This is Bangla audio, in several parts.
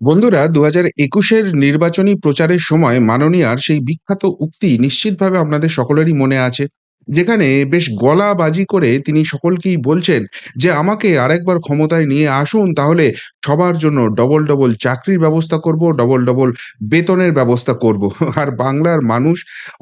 বন্ধুরা দু হাজার একুশের নির্বাচনী প্রচারের সময় মাননীয়ার সেই বিখ্যাত উক্তি নিশ্চিতভাবে আপনাদের সকলেরই মনে আছে, যেখানে বেশ গলা বাজি করে তিনি সকলকেই বলছেন যে, আমাকে আরেকবার ক্ষমতায় নিয়ে আসুন, তাহলে সবার জন্য ডবল ডবল চাকরির ব্যবস্থা করব, ডবল ডবল বেতনের ব্যবস্থা করব। আর বাংলার মানুষ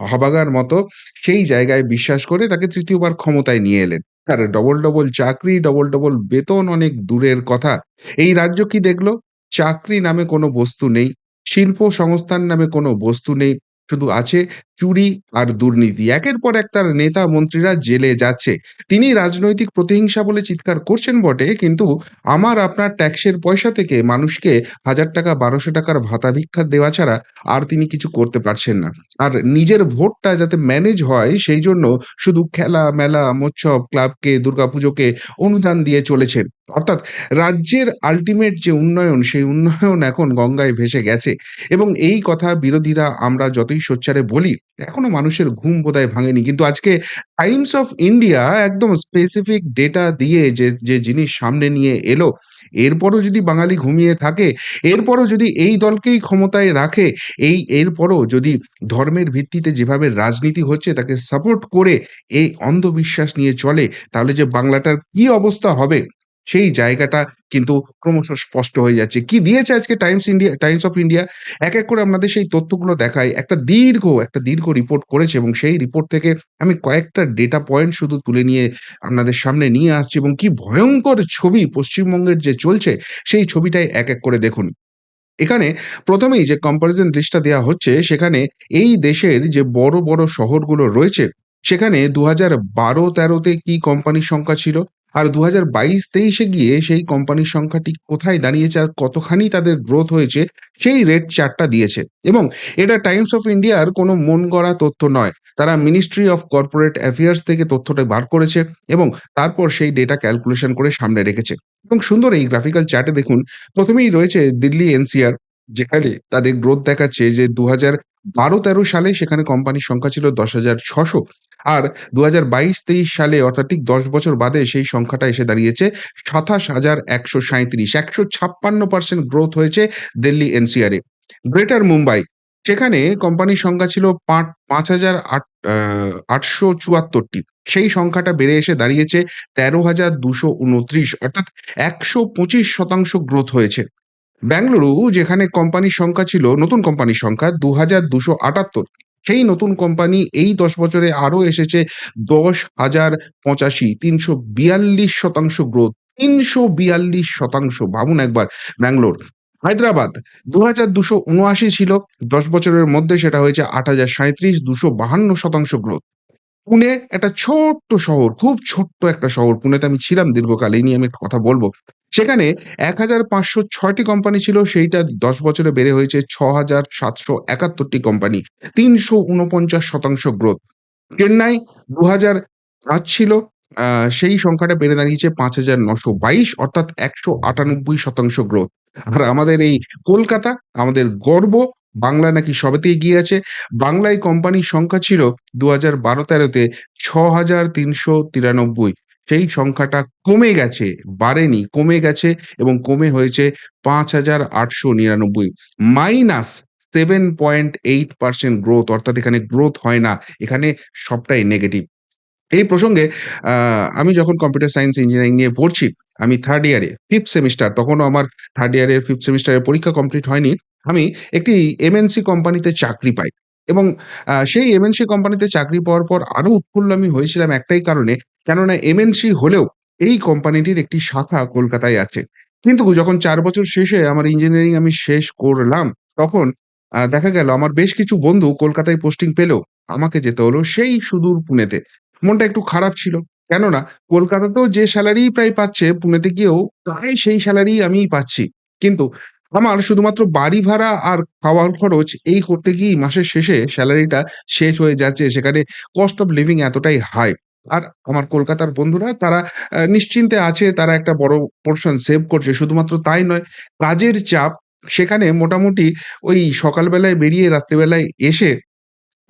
হবাগার মতো সেই জায়গায় বিশ্বাস করে তাকে তৃতীয়বার ক্ষমতায় নিয়ে এলেন। আর ডবল ডবল চাকরি, ডবল ডবল বেতন অনেক দূরের কথা। এই রাজ্য কি দেখল? চাকরি নামে কোনো বস্তু নেই। শিল্প সংস্থান নামে কোনো বস্তু নেই। শুধু আছে চুরি আর দুর্নীতি। একের পর এক তার নেতা মন্ত্রীরা জেলে যাচ্ছে। তিনি রাজনৈতিক প্রতিহিংসা বলে চিৎকার করছেন বটে, কিন্তু আমার আপনার ট্যাক্সের পয়সা থেকে মানুষকে হাজার টাকা বারোশো টাকার ভাতা ভিক্ষা দেওয়া ছাড়া আর তিনি কিছু করতে পারছেন না। আর নিজের ভোটটা যাতে ম্যানেজ হয় সেই জন্য শুধু খেলা-মেলা, মোৎসব, ক্লাবকে, দুর্গাপুজোকে অনুদান দিয়ে চলেছেন। অর্থাৎ রাজ্যের আল্টিমেট যে উন্নয়ন, সেই উন্নয়ন এখন গঙ্গায় ভেসে গেছে এবং এই কথা বিরোধীরা আমরা যতই সোচ্চারে বলি, এখনও মানুষের ঘুম বোধহয় ভাঙেনি। কিন্তু আজকে টাইমস অফ ইন্ডিয়া একদম স্পেসিফিক ডেটা দিয়ে যে, যে জিনিস সামনে নিয়ে এলো, এরপরও যদি বাঙালি ঘুমিয়ে থাকে, এরপরও যদি এই দলকেই ক্ষমতায় রাখে, এই এরপরও যদি ধর্মের ভিত্তিতে যেভাবে রাজনীতি হচ্ছে তাকে সাপোর্ট করে এই অন্ধবিশ্বাস নিয়ে চলে, তাহলে যে বাংলাটার কি অবস্থা হবে সেই জায়গাটা কিন্তু ক্রমশ স্পষ্ট হয়ে যাচ্ছে। কি দিয়েছে আজকে Times India Times of India? এক, এক করে আপনাদের সেই তথ্যগুলো দেখায় একটা দীর্ঘ, একটা দীর্ঘ রিপোর্ট করেছে এবং সেই রিপোর্ট থেকে আমি কয়েকটা ডেটা পয়েন্ট শুধু তুলে নিয়ে আপনাদের সামনে নিয়ে আসছি এবং কি ভয়ঙ্কর ছবি পশ্চিমবঙ্গের যে চলছে, সেই ছবিটাই এক, এক করে দেখুন। এখানে প্রথমেই যে কম্পারিজন লিস্টটা দেওয়া হচ্ছে, সেখানে এই দেশের যে বড়, বড় শহরগুলো রয়েছে, সেখানে দু হাজার বারো তেরোতে কি কোম্পানির সংখ্যা ছিল? আর ২০২২-২৩ এ গিয়ে সেই কোম্পানির সংখ্যাটি কোথায় দাঁড়িয়েছে আর কতখানি তাদের গ্রোথ হয়েছে, সেই রেট চার্টটা দিয়েছে। এবং এটা টাইমস অফ ইন্ডিয়ার কোনো মন গড়া তথ্য নয়। তারা মিনিস্ট্রি অফ কর্পোরেট অ্যাফেয়ার্স থেকে তথ্যটা বার করেছে এবং তারপর সেই ডেটা ক্যালকুলেশন করে সামনে রেখেছে। এবং সুন্দর এই গ্রাফিক্যাল চার্টে দেখুন, প্রথমেই রয়েছে দিল্লি এনসিআর যেখানে তাদের গ্রোথ দেখাচ্ছে যে ২০১২-১৩ সালে সেখানে কোম্পানির সংখ্যা ছিল ১০,৬০০ আর ২০২২-২৩ সালে অর্থাৎ ঠিক ১০ বছর বাদে সেই সংখ্যাটা এসে দাঁড়িয়েছে ২৭,১৩৭ ১৫৬% গ্রোথ হয়েছে দিল্লি এনসিআর। গ্রেটার মুম্বাই সেখানে কোম্পানির সংখ্যা ছিল পাঁচ ৫,০০০ আট আ ৮৭৪ টি। সেই সংখ্যাটা বেড়ে এসে দাঁড়িয়েছে ১৩,২২৯ অর্থাৎ ১২৫% গ্রোথ হয়েছে। বেঙ্গালুরু যেখানে কোম্পানির সংখ্যা ছিল নতুন কোম্পানির সংখ্যা ২,২৭৮ সেই নতুন কোম্পানি এই ১০ বছরে আরও এসেছে ১০,০৮৫ ৩৪২% গ্রোথ। ৩৪২% ভাবুন একবার ব্যাঙ্গালোর। হায়দ্রাবাদ ২,২৭৯ ছিল ১০ বছরের মধ্যে সেটা হয়েছে ৮,০৩৭ ২৫২% গ্রোথ। পুনে একটা ছোট্ট শহর, খুব ছোট্ট একটা শহর। পুনেতে আমি ছিলাম দীর্ঘকাল। এই নিয়ে আমি কথা বলব। সেখানে এক হাজার পাঁচশো ছয়টি কোম্পানি ছিল, সেইটা ১০ বছরে বেড়ে হয়েছে ছ হাজার সাতশো একাত্তরটি কোম্পানি। ৩৪৯% গ্রোথ। চেন্নাই ২০০৫ ছিল, সেই সংখ্যাটা বেড়ে দাঁড়িয়েছে ৫,৯২২ অর্থাৎ ১৯৮% গ্রোথ। আর আমাদের এই কলকাতা, আমাদের গর্ব, বাংলা নাকি সবেতে এগিয়ে আছে। বাংলায় কোম্পানির সংখ্যা ছিল ২০১২-১৩ তে ৬,৩৯৩ সেই সংখ্যাটা কমে গেছে, বাড়েনি, কমে গেছে এবং কমে হয়েছে ৫,৮৯৯ মাইনাস 7.8% গ্রোথ অর্থাৎ এখানে গ্রোথ হয় না। এখানে সবটাই নেগেটিভ। এই প্রসঙ্গে আমি যখন কম্পিউটার সায়েন্স ইঞ্জিনিয়ারিং নিয়ে পড়ছি, আমি থার্ড ইয়ারে ফিফথ সেমিস্টার তখনও আমার থার্ড ইয়ারের ফিফথ সেমিস্টারের পরীক্ষা কমপ্লিট হয়নি। আমি একটি এমএনসি কোম্পানিতে চাকরি পাই এবং সেই এমএনসি কোম্পানিতে চাকরি পাওয়ার পর আরও উৎফুল্ল আমি হয়েছিলাম একটাই কারণে, কেননা এমএনসি হলেও এই কোম্পানিটির একটি শাখা কলকাতায় আছে। কিন্তু যখন চার বছর শেষে আমার ইঞ্জিনিয়ারিং আমি শেষ করলাম, তখন দেখা গেল আমার বেশ কিছু বন্ধু কলকাতায় পোস্টিং পেলেও আমাকে যেতে হলো সেই সুদূর পুনেতে। মনটা একটু খারাপ ছিল। কেননা কলকাতাতেও যে স্যালারি প্রায় পাচ্ছে, পুনেতে গিয়েও প্রায় সেই স্যালারি আমিই পাচ্ছি। কিন্তু আমার শুধুমাত্র বাড়ি ভাড়া আর খাওয়ার খরচ এই করতে গিয়েই মাসের শেষে স্যালারিটা শেষ হয়ে যাচ্ছে। সেখানে কস্ট অফ লিভিং এতটাই হাই। আর আমার কলকাতার বন্ধুরা তারা নিশ্চিন্তে আছে, তারা একটা বড় পোর্শন সেভ করছে। শুধুমাত্র তাই নয়, কাজের চাপ সেখানে মোটামুটি ওই সকালবেলায় বেরিয়ে রাত্রিবেলায় এসে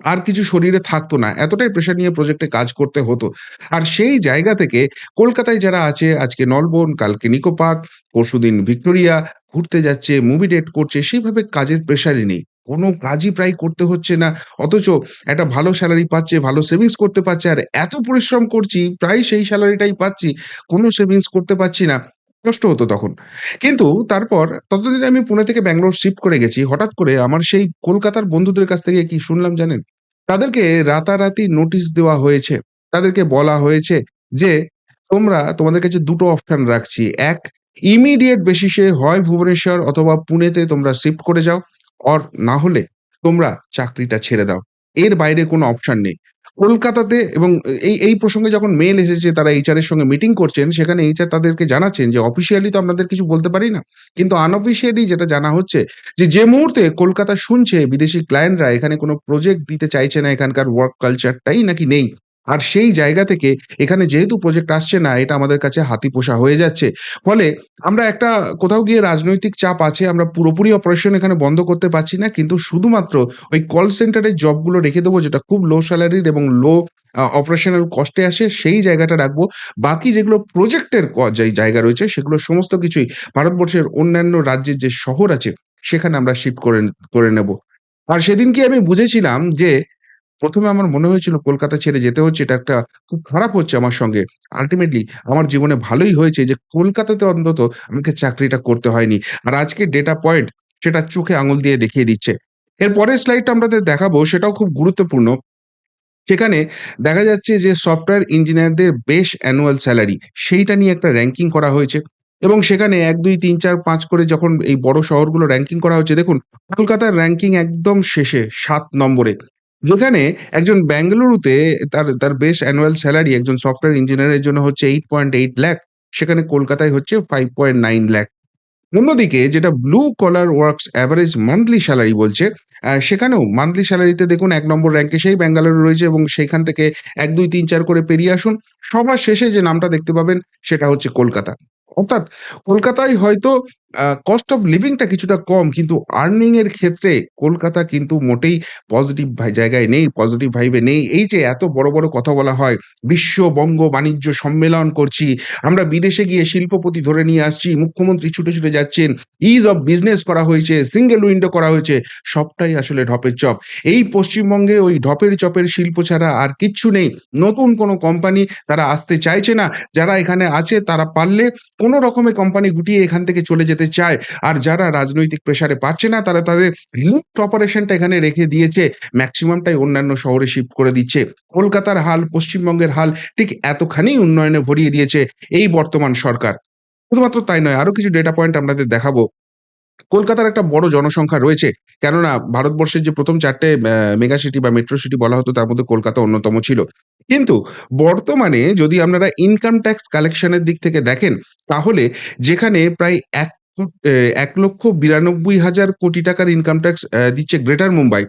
আর কিছু শরীরে থাকতো না। এতটাই প্রেশার নিয়ে প্রজেক্টে কাজ করতে হতো। আর সেই জায়গা থেকে কলকাতায় যারা আছে আজকে নলবন, কালকে নিকো পার্ক, পরশুদিন ভিক্টোরিয়া ঘুরতে যাচ্ছে, মুভি ডেট করছে সেইভাবে কাজের প্রেশারই নেই। কোনো কাজই প্রায় করতে হচ্ছে না। অথচ একটা ভালো স্যালারি পাচ্ছে, ভালো সেভিংস করতে পারছে আর এত পরিশ্রম করছি প্রায় সেই স্যালারিটাই পাচ্ছি। কোনো সেভিংস করতে পারছি না। কষ্ট হতো তখন। কিন্তু তারপর ততদিন আমি পুনে থেকে ব্যাঙ্গালোর শিফট করে গেছি। হঠাৎ করে আমার সেই কলকাতার বন্ধুদের কাছ থেকে কি শুনলাম জানেন? তাদেরকে রাতারাতি নোটিশ দেওয়া হয়েছে। তাদেরকে বলা হয়েছে যে, "তোমরা তোমাদের কাছে ২ টো অপশন রাখছি। এক ইমিডিয়েট বেসিসে হয় ভুবনেশ্বর অথবা পুনেতে তোমরা শিফট করে যাও। অর না হলে তোমরা চাকরিটা ছেড়ে দাও। এর বাইরে কোনো অপশন নেই।" কলকাতাতে এবং এই এই প্রসঙ্গে যখন মেল এসেছে তারা এইচআর এর সঙ্গে মিটিং করছেন, সেখানে এইচআর তাদেরকে জানাচ্ছেন যে, "অফিসিয়ালি তো আপনাদের কিছু বলতে পারি না। কিন্তু আনঅফিসিয়ালি যেটা জানা হচ্ছে যে, যে মুহূর্তে কলকাতা শুনছে বিদেশি ক্লায়েন্টরা এখানে কোনো প্রজেক্ট দিতে চাইছে না, এখানকার ওয়ার্ক কালচারটাই নাকি নেই। আর সেই জায়গা থেকে এখানে যেহেতু প্রজেক্ট আসছে না, এটা আমাদের কাছে হাতি পোষা হয়ে যাচ্ছে। ফলে আমরা একটা কোথাও গিয়ে রাজনৈতিক চাপ আছে। আমরা পুরোপুরি অপারেশন এখানে বন্ধ করতে পারছি না। কিন্তু শুধুমাত্র ওই কল সেন্টারের জবগুলো রেখে দেবো যেটা খুব লো স্যালারির এবং লো অপারেশনাল কস্টে আসে সেই জায়গাটা রাখব। বাকি যেগুলো প্রজেক্টের জায়গা রয়েছে সেগুলো সমস্ত কিছুই ভারতবর্ষের অন্যান্য রাজ্যের যে শহর আছে সেখানে আমরা শিফট করে করে নেব। আর সেদিনকে আমি বুঝেছিলাম যে ১ম এ আমার মনে হয়েছিল কলকাতা ছেড়ে যেতে হচ্ছে এটা একটা খুব খারাপ হচ্ছে আমার সঙ্গে। আল্টিমেটলি আমার জীবনে ভালোই হয়েছে যে কলকাতাতে অন্তত আমাকে চাকরিটা করতে হয়নি। আর আজকে ডেটা পয়েন্ট সেটা চোখে আঙুল দিয়ে দেখিয়ে দিচ্ছে। এর পরের স্লাইডটা আপনাদের দেখাবো সেটাও খুব গুরুত্বপূর্ণ। সেখানে দেখা যাচ্ছে যে সফটওয়্যার ইঞ্জিনিয়ারদের বেশ অ্যানুয়াল স্যালারি সেইটা নিয়ে একটা র্যাঙ্কিং করা হয়েছে। এবং সেখানে ১, ২, ৩, ৪, ৫ করে যখন এই বড় শহরগুলো র্যাঙ্কিং করা হচ্ছে দেখুন কলকাতার র্যাঙ্কিং একদম শেষে সাত নম্বরে। যেখানে একজন বেঙ্গালুরুতে তার তার বেশ অ্যানুয়াল স্যালারি একজন সফটওয়্যার ইঞ্জিনিয়ারের জন্য হচ্ছে 8.8 লাখ সেখানে কলকাতায় হচ্ছে 5.9 লাখ। অন্যদিকে যেটা blue collar works average monthly salary বলছে, সেখানেও মান্থলি স্যালারিতে দেখুন এক নম্বর র‍্যাংকে সেই বেঙ্গালুরু রয়েছে এবং সেইখান থেকে ১, ২, ৩, ৪ করে পেরিয়ে আসুন। সবার শেষে যে নামটা দেখতে পাবেন সেটা হচ্ছে কলকাতা। অর্থাৎ কলকাতায় হয়তো কস্ট অফ লিভিং টা কিছুটা কম কিন্তু আর্নিং এর ক্ষেত্রে কলকাতা কিন্তু মোটেই পজিটিভ জায়গায় নেই, পজিটিভ ভাইবে নেই। এই যে এত বড়, বড় কথা বলা হয়, বিশ্ব বঙ্গ বাণিজ্য সম্মেলন করছি, আমরা বিদেশে গিয়ে শিল্পপতি ধরে নিয়ে আসছি, মুখ্যমন্ত্রী ছুটে, ছুটে যাচ্ছেন, ইজ অফ বিজনেস করা হয়েছে, সিঙ্গেল উইন্ডো করা হয়েছে, সবটাই আসলে ঢপের চপ। এই পশ্চিমবঙ্গে ওই ঢপের চপের শিল্প ছাড়া আর কিচ্ছু নেই। নতুন কোনো কোম্পানি তারা আসতে চাইছে না। যারা এখানে আছে তারা পারলে কোনো রকমে কোম্পানি গুটিয়ে এখান থেকে চলে যেতে চায়। আর যারা রাজনৈতিক প্রেশারে পারছে না তারা তাদের লিফট অপারেশনটা এখানে রেখে দিয়েছে। মেক্সিমামটাই অন্যান্য শহরে শিফট করে দিচ্ছে। কলকাতার হাল, পশ্চিমবঙ্গের হাল ঠিক এতখানি উন্নয়নে ভরিয়ে দিয়েছে এই বর্তমান সরকার। শুধুমাত্র তাই নয়, আরও কিছু ডেটা পয়েন্ট আপনাদের দেখাবো। কলকাতার একটা বড় জনসংখ্যা রয়েছে। কেননা ভারতবর্ষের যে প্রথম চারটে মেগা সিটি বা মেট্রো সিটি বলা হতো তার মধ্যে কলকাতা অন্যতম ছিল। কিন্তু বর্তমানে যদি আপনারা ইনকাম ট্যাক্স কালেকশন এর দিক থেকে দেখেন, তাহলে যেখানে প্রায় এক কো এ ১,৯২,০০০ কোটি টাকার ইনকাম ট্যাক্স দিচ্ছে গ্রেটার মুম্বাই।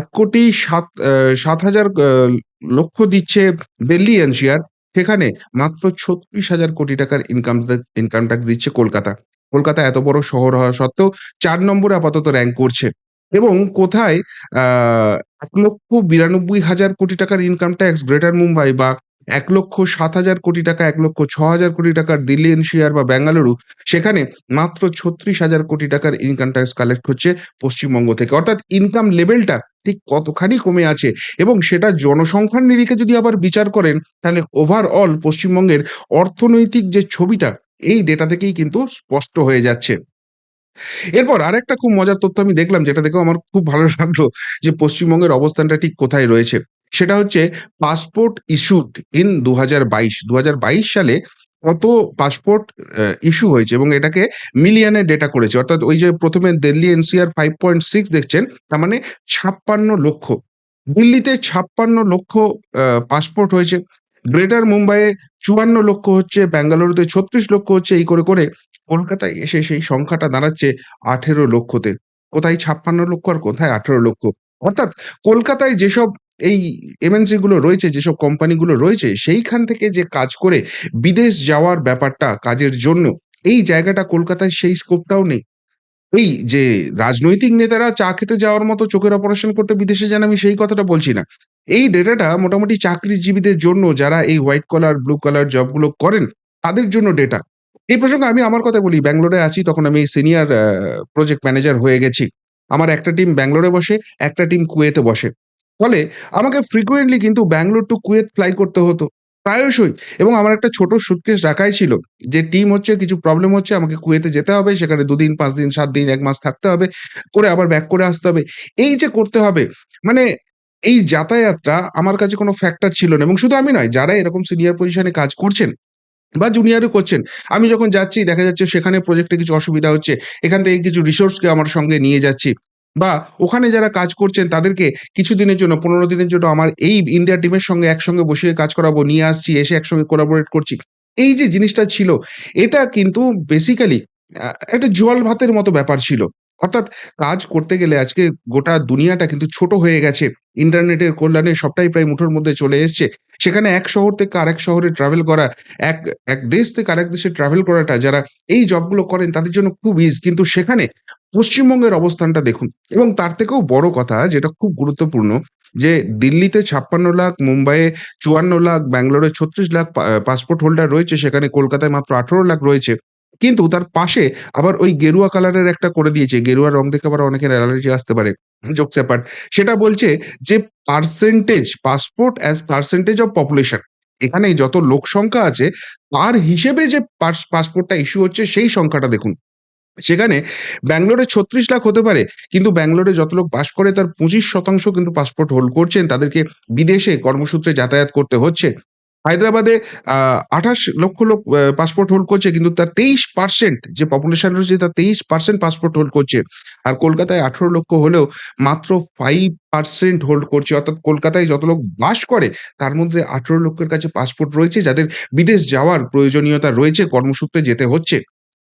এক কোটি সাত সাত হাজার লক্ষ দিচ্ছে দিল্লি এনসিআর। সেখানে মাত্র ৩৬,০০০ কোটি টাকার ইনকাম ইনকাম ট্যাক্স দিচ্ছে কলকাতা। কলকাতা এত বড় শহর হওয়া সত্ত্বেও চার নম্বরে আপাতত র্যাঙ্ক করছে। এবং কোথায় এক লক্ষ বিরানব্বই হাজার কোটি টাকার ইনকাম ট্যাক্স গ্রেটার মুম্বাই বা ১,০৭,০০০ কোটি টাকা, ১,০৬,০০০ কোটি টাকার দিল্লি এনসিআর বা বেঙ্গালুরু সেখানে মাত্র ৩৬,০০০ কোটি টাকার ইনকাম ট্যাক্স কালেক্ট হচ্ছে পশ্চিমবঙ্গ থেকে। অর্থাৎ ইনকাম লেভেলটা ঠিক কতখানি কমে আছে এবং সেটা জনসংখ্যার নিরিখে যদি আবার বিচার করেন তাহলে ওভারঅল পশ্চিমবঙ্গের অর্থনৈতিক যে ছবিটা এই ডেটা থেকেই কিন্তু স্পষ্ট হয়ে যাচ্ছে। এরপর আর একটা খুব মজার তথ্য আমি দেখলাম যেটা দেখেও আমার খুব ভালো লাগল যে পশ্চিমবঙ্গের অবস্থানটা ঠিক কোথায় রয়েছে। সেটা হচ্ছে পাসপোর্ট ইস্যুড ইন ২০২২। ২০২২ সালে কত পাসপোর্ট ইস্যু হয়েছে এবং এটাকে মিলিয়নে ডেটা করেছে। অর্থাৎ ওই যে ১ম এ দিল্লি এনসিআর 5.6 দেখছেন তার মানে ৫৬ লক্ষ। দিল্লিতে ৫৬ লক্ষ পাসপোর্ট হয়েছে। গ্রেটার মুম্বাইয়ে ৫৪ লক্ষ হচ্ছে, বেঙ্গালুরুতে ৩৬ লক্ষ হচ্ছে এই করে, করে কলকাতায় এসে সেই সংখ্যাটা দাঁড়াচ্ছে ১৮ লক্ষতে। কোথায় ৫৬ লক্ষ আর কোথায় ১৮ লক্ষ। অর্থাৎ কলকাতায় যেসব এই এমএনসিগুলো রয়েছে, যেসব কোম্পানিগুলো রয়েছে সেইখান থেকে যে কাজ করে বিদেশ যাওয়ার ব্যাপারটা কাজের জন্য এই জায়গাটা কলকাতায় সেই স্কোপটাও নেই। এই যে রাজনৈতিক নেতারা চা খেতে যাওয়ার মতো চোখের অপারেশন করতে বিদেশে যান আমি সেই কথাটা বলছি না। এই ডেটাটা মোটামুটি চাকরিজীবীদের জন্য যারা এই হোয়াইট কলার, ব্লু কলার জবগুলো করেন তাদের জন্য ডেটা। এই প্রসঙ্গে আমি আমার কথা বলি ব্যাঙ্গালোরে আছি তখন আমি সিনিয়র প্রজেক্ট ম্যানেজার হয়ে গেছি। আমার একটা টিম ব্যাঙ্গালোরে বসে, একটা টিম কুয়েতে বসে। ফলে আমাকে ফ্রিকোয়েন্টলি কিন্তু ব্যাঙ্গালোর টু কুয়েত ফ্লাই করতে হতো। প্রায়শই এবং আমার একটা ছোট সুটকেস রাখাই ছিল। যে টিম হচ্ছে কিছু প্রবলেম হচ্ছে আমাকে কুয়েতে যেতে হবে। সেখানে দুদিন পাঁচ দিন, সাত দিন, এক মাস থাকতে হবে। করে আবার ব্যাক করে আসতে হবে। এই যে করতে হবে মানে এই যাতায়াতটা আমার কাছে কোনো ফ্যাক্টর ছিল না এবং শুধু আমি নয় যারা এরকম সিনিয়র পজিশনে কাজ করছেন বা জুনিয়রও করছেন। আমি যখন যাচ্ছি দেখা যাচ্ছে সেখানে প্রজেক্টে কিছু অসুবিধা হচ্ছে। এখান থেকে কিছু রিসোর্সকে আমার সঙ্গে নিয়ে যাচ্ছি। বা ওখানে যারা কাজ করছেন তাদেরকে কিছুদিনের জন্য ১৫ দিনের জন্য আমার এই ইন্ডিয়া টিমের সঙ্গে একসঙ্গে বসিয়ে কাজ করাবো। নিয়ে আসছি, এসে একসঙ্গে কোলাবোরেট করছি। এই যে জিনিসটা ছিল এটা কিন্তু বেসিক্যালি একটা জল ভাতের মতো ব্যাপার ছিল। অর্থাৎ কাজ করতে গেলে আজকে গোটা দুনিয়াটা কিন্তু ছোট হয়ে গেছে। ইন্টারনেটের কল্যাণে সবটাই প্রায় মুঠোর মধ্যে চলে এসছে। সেখানে এক শহর থেকে আরেক শহরে ট্রাভেল করা, এক এক দেশ থেকে আরেক দেশে ট্রাভেল করাটা যারা এই জবগুলো করেন তাদের জন্য খুব ইজ। কিন্তু সেখানে পশ্চিমবঙ্গের অবস্থানটা দেখুন এবং তার থেকেও বড় কথা যেটা খুব গুরুত্বপূর্ণ যে দিল্লিতে ৫৬ লাখ, মুম্বাইয়ে ৫৪ লাখ, ব্যাঙ্গালোরে ৩৬ লাখ পাসপোর্ট হোল্ডার রয়েছে। সেখানে কলকাতায় মাত্র ১৮ লাখ রয়েছে। কিন্তু তার পাশে আবার ওই গেরুয়া কালারের একটা করে দিয়েছে। গেরুয়া রং দেখে আবার অনেকের অ্যালার্জি আসতে পারে। Jokes apart. সেটা বলছে যে percentage passport as percentage of population. এখানে যত লোক সংখ্যা আছে, তার হিসেবে যে পাস পাসপোর্টটা ইস্যু হচ্ছে সেই সংখ্যাটা দেখুন। সেখানে ব্যাঙ্গালোরে ৩৬ লাখ হতে পারে। কিন্তু ব্যাঙ্গালোরে যত লোক বাস করে তার ২৫% কিন্তু পাসপোর্ট হোল্ড করছেন। তাদেরকে বিদেশে কর্মসূত্রে যাতায়াত করতে হচ্ছে। হায়দ্রাবাদে আঠাশ ২৮ লক্ষ লোক পাসপোর্ট হোল্ড করছে কিন্তু তার ২৩% যে পপুলেশন রয়েছে তার ২৩% পাসপোর্ট হোল্ড করছে। আর কলকাতায় ১৮ লক্ষ হলেও মাত্র ফাইভ পার্সেন্ট হোল্ড করছে। অর্থাৎ কলকাতায় যত লোক বাস করে তার মধ্যে ১৮ লক্ষের কাছে পাসপোর্ট রয়েছে যাদের বিদেশ যাওয়ার প্রয়োজনীয়তা রয়েছে, কর্মসূত্রে যেতে হচ্ছে।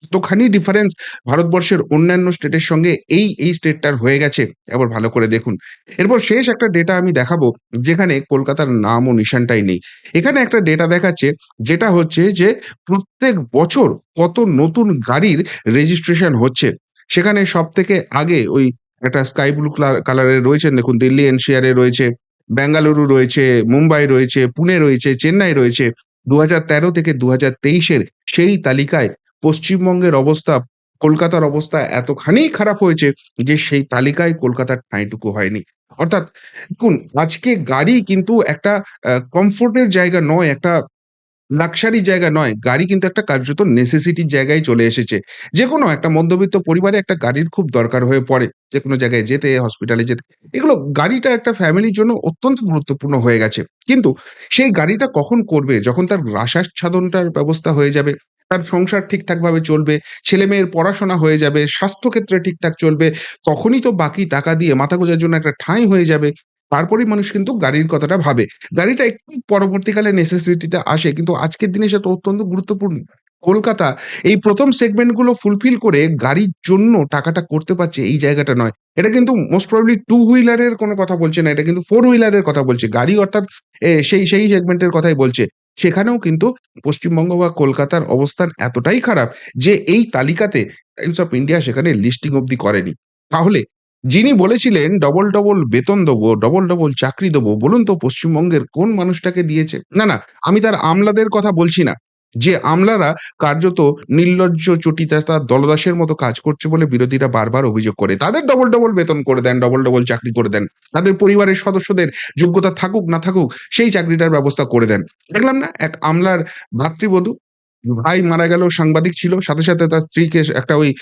এতখানি ডিফারেন্স ভারতবর্ষের অন্যান্য স্টেটের সঙ্গে এই, এই স্টেটটার হয়ে গেছে। এবার ভালো করে দেখুন। এরপর শেষ একটা ডেটা আমি দেখাবো যেখানে কলকাতার নাম ও নিশানটাই নেই। এখানে একটা ডেটা দেখাচ্ছে যেটা হচ্ছে যে প্রত্যেক বছর কত নতুন গাড়ির রেজিস্ট্রেশন হচ্ছে। সেখানে সব থেকে আগে ওই একটা স্কাই ব্লু ক্লা কালারের রয়েছেন দেখুন দিল্লি এনসিআর রয়েছে, বেঙ্গালুরু রয়েছে, মুম্বাই রয়েছে, পুনে রয়েছে, চেন্নাই রয়েছে। ২০১৩ থেকে ২০২৩ এর সেই তালিকায় পশ্চিমবঙ্গের অবস্থা, কলকাতার অবস্থা এতখানি খারাপ হয়েছে যে সেই তালিকায় কলকাতার ঠাঁইটুকু হয়নি। অর্থাৎ দেখুন আজকে গাড়ি কিন্তু একটা কমফোর্টের জায়গা নয়, একটা লাক্সারি জায়গা নয়। গাড়ি কিন্তু একটা কার্যত নেসেসিটির জায়গায় চলে এসেছে। যেকোনো একটা মধ্যবিত্ত পরিবারে একটা গাড়ির খুব দরকার হয়ে পড়ে। যে কোনো জায়গায় যেতে, হসপিটালে যেতে। এগুলো গাড়িটা একটা ফ্যামিলির জন্য অত্যন্ত গুরুত্বপূর্ণ হয়ে গেছে। কিন্তু সেই গাড়িটা কখন করবে? যখন তার আসার-সাধনটার ব্যবস্থা হয়ে যাবে, তার সংসার ঠিকঠাকভাবে চলবে, ছেলে মেয়ের পড়াশোনা হয়ে যাবে, স্বাস্থ্যক্ষেত্রে ঠিকঠাক চলবে, তখনই তো বাকি টাকা দিয়ে মাথা গোঁজার জন্য একটা ঠাঁই হয়ে যাবে। তারপরেই মানুষ কিন্তু গাড়ির কথাটা ভাবে। গাড়িটা একটু পরবর্তীকালে নেসেসিটি তে আসে কিন্তু আজকের দিনে সেটা অত্যন্ত গুরুত্বপূর্ণ। কলকাতা এই প্রথম সেগমেন্টগুলো ফুলফিল করে গাড়ির জন্য টাকাটা করতে পারছে এই জায়গাটা নয়। এটা কিন্তু মোস্ট প্রবাবলি টু হুইলার এর কোনো কথা বলছে না। এটা কিন্তু ফোর হুইলার এর কথা বলছে। গাড়ি অর্থাৎ সেই, সেই সেগমেন্টের কথাই বলছে। সেখানেও কিন্তু পশ্চিমবঙ্গ বা কলকাতার অবস্থান এতটাই খারাপ যে এই তালিকাতে টাইমস অফ ইন্ডিয়া সেখানে লিস্টিং অব্দি করেনি। তাহলে যিনি বলেছিলেন ডবল, ডবল বেতন দেবো, ডবল, ডবল চাকরি দেবো বলুন তো পশ্চিমবঙ্গের কোন মানুষটাকে দিয়েছে? না, না আমি তার আমলাদের কথা বলছি না। যে আমলারা কার্যত নির্লজ্জ চটিচাটা দলদাসের মতো কাজ করছে বলে বিরোধীরা বারবার অভিযোগ করে। তাদের ডবল, ডবল বেতন করে দেন, ডবল, ডবল চাকরি করে দেন। তাদের পরিবারের সদস্যদের যোগ্যতা থাকুক না থাকুক সেই চাকরিটার ব্যবস্থা করে দেন। দেখলাম না এক আমলার ভাতৃবধূ, ভাই মারা গেল সাংবাদিক ছিল। সাথে, সাথে তার স্ত্রীকে একটা ওই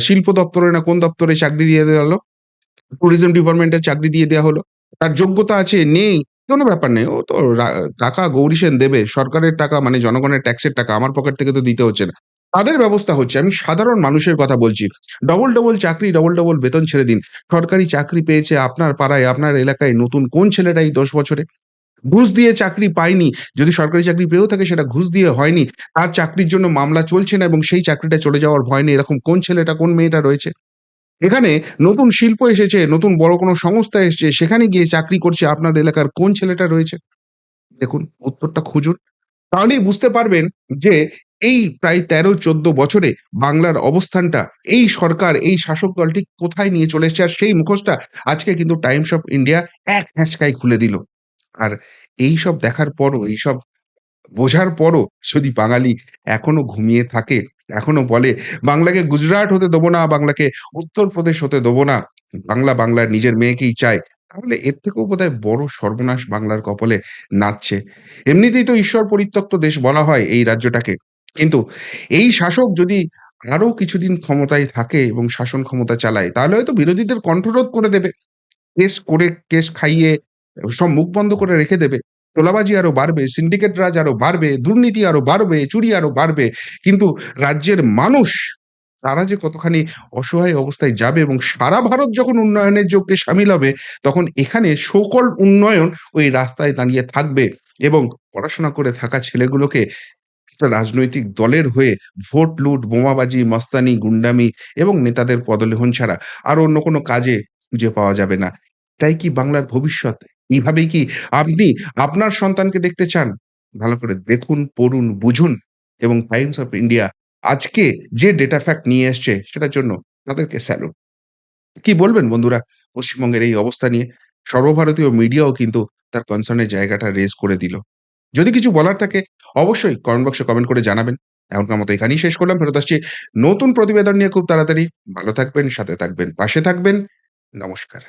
শিল্প দপ্তরে না কোন দপ্তরে চাকরি দিয়ে দেওয়া হলো। ট্যুরিজম ডিপার্টমেন্টের চাকরি দিয়ে দেওয়া হলো। তার যোগ্যতা আছে, নেই, কোনো ব্যাপার নেই। ও তো রা টাকা গৌরী সেন দেবে। সরকারের টাকা মানে জনগণের ট্যাক্সের টাকা আমার পকেট থেকে তো দিতে হচ্ছে না। তাদের ব্যবস্থা হচ্ছে। আমি সাধারণ মানুষের কথা বলছি। ডবল, ডবল চাকরি, ডবল, ডবল বেতন ছেড়ে দিন। সরকারি চাকরি পেয়েছে আপনার পাড়ায়, আপনার এলাকায় নতুন কোন ছেলেটা এই ১০ বছরে? ঘুষ দিয়ে চাকরি পায়নি। যদি সরকারি চাকরি পেয়েও থাকে সেটা ঘুষ দিয়ে হয়নি। তার চাকরির জন্য মামলা চলছে না এবং সেই চাকরিটা চলে যাওয়ার ভয় নেই। এরকম কোন ছেলেটা, কোন মেয়েটা রয়েছে? এখানে নতুন শিল্প এসেছে, নতুন বড় কোনো সংস্থা এসছে, সেখানে গিয়ে চাকরি করছে আপনার এলাকার কোন ছেলেটা রয়েছে? দেখুন উত্তরটা খুঁজুন। তাহলেই বুঝতে পারবেন যে এই প্রায় ১৩-১৪ বছরে বাংলার অবস্থানটা এই সরকার, এই শাসক দলটি কোথায় নিয়ে চলে এসছে? আর সেই মুখোশটা আজকে কিন্তু টাইমস অফ ইন্ডিয়া এক হ্যাঁচকায় খুলে দিল। আর এইসব দেখার পরও, এইসব বোঝার পরও যদি বাঙালি এখনও ঘুমিয়ে থাকে, এখনও বলে, "বাংলাকে গুজরাট হতে দেবো না, বাংলাকে উত্তরপ্রদেশ হতে দেবো না। বাংলা বাংলার নিজের মেয়েকেই চায়।" তাহলে এর থেকেও বোধহয় বড় সর্বনাশ বাংলার কপালে নাচছে। এমনিতেই তো ঈশ্বর পরিত্যক্ত দেশ বলা হয় এই রাজ্যটাকে। কিন্তু এই শাসক যদি আরও কিছুদিন ক্ষমতায় থাকে এবং শাসন ক্ষমতা চালায়, তাহলে হয়তো বিরোধীদের কণ্ঠরোধ করে দেবে। কেস করে, কেস খাইয়ে সব মুখ বন্ধ করে রেখে দেবে। তোলাবাজি আরও বাড়বে, সিন্ডিকেট রাজ আরও বাড়বে, দুর্নীতি আরও বাড়বে, চুরি আরও বাড়বে। কিন্তু রাজ্যের মানুষ তারা যে কতখানি অসহায় অবস্থায় যাবে এবং সারা ভারত যখন উন্নয়নের যজ্ঞে সামিল হবে, তখন এখানে সকল উন্নয়ন ওই রাস্তায় দাঁড়িয়ে থাকবে এবং পড়াশোনা করে থাকা ছেলেগুলোকে একটা রাজনৈতিক দলের হয়ে ভোট লুট, বোমাবাজি, মস্তানি, গুন্ডামি এবং নেতাদের পদলেহন ছাড়া আর অন্য কোনো কাজে খুঁজে পাওয়া যাবে না। তাই কি বাংলার ভবিষ্যৎ? এইভাবেই কি আপনি আপনার সন্তানকে দেখতে চান? ভালো করে দেখুন, পড়ুন, বুঝুন এবং টাইমস অফ ইন্ডিয়া আজকে যে ডেটা ফ্যাক্ট নিয়ে এসছে সেটার জন্য তাদেরকে স্যালুট। কি বলবেন বন্ধুরা পশ্চিমবঙ্গের এই অবস্থা নিয়ে? সর্বভারতীয় মিডিয়াও কিন্তু তার কনসার্নের জায়গাটা রেজ করে দিল। যদি কিছু বলার থাকে অবশ্যই কমেন্ট বক্সে কমেন্ট করে জানাবেন। এখনকার মতো এখানেই শেষ করলাম। ফেরত আসছি নতুন প্রতিবেদন নিয়ে খুব তাড়াতাড়ি। ভালো থাকবেন, সাথে থাকবেন, পাশে থাকবেন। নমস্কার।